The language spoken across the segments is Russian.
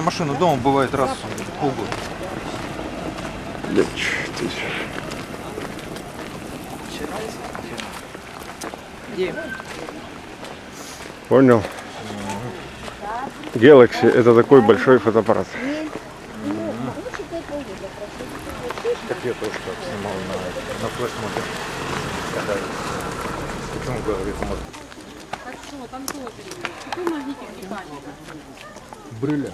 меня машина дома бывает раз в полгода. Блядь, ты- Понял. Galaxy это такой большой фотоаппарат. Так я тоже так снимал на, на флешмобе. Когда почему говорит мозг? Так что, там тоже. Какой магнитик механика? Брыля.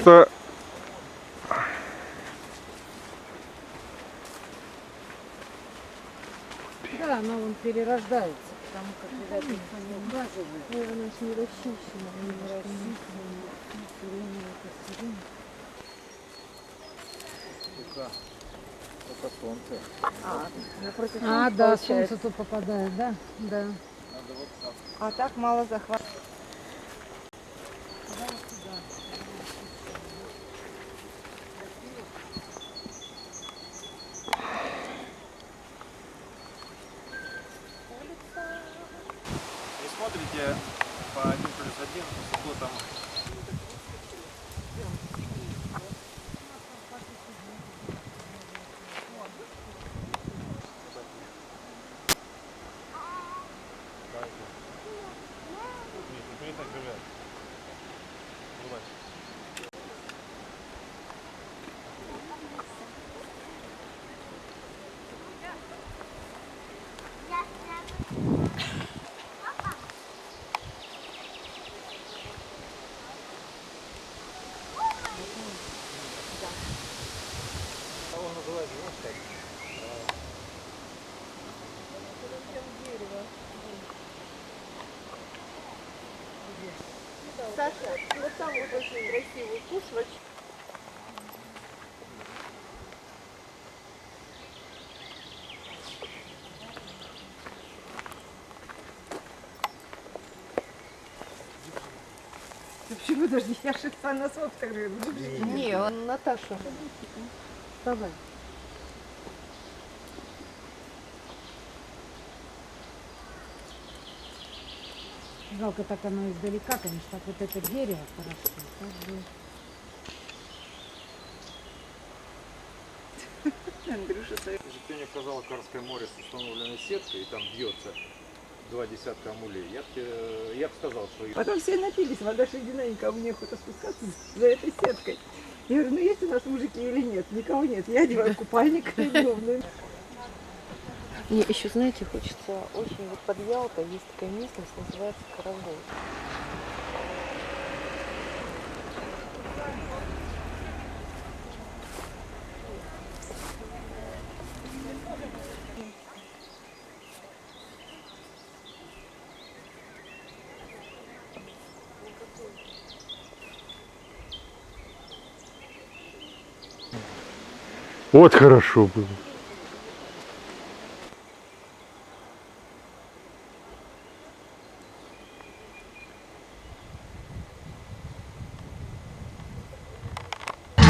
Это Да, но он перерождается, потому как когда ты по нему газовый, ой, она ж не расчищена, не расчищена, сирена, это сирена. Это солнце. Напротив А, солнца да, получается. солнце тут попадает, да, да. А так мало захват. Не смотрите по 1 плюс 1 с уплотом Саша, вот там вот очень красивый куш. вот Почему подожди, я же на сфоткаю. Не, он Наташа. Давай. Жалко так оно издалека, конечно, так вот это дерево хорошо. так бы. Андрюша, ты- Сегодня сказала Карское море с установленной сеткой, и там бьется два десятка амулей. Я бы я бы сказал, что Потом все напились, вода шедина, никому неохота спускаться за этой сеткой. Я говорю, ну есть у нас мужики или нет? Никого нет. Я одеваю купальник ну, Мне еще, знаете, хочется очень, вот под Ялтой есть такая местность, называется Карагол. вот хорошо было.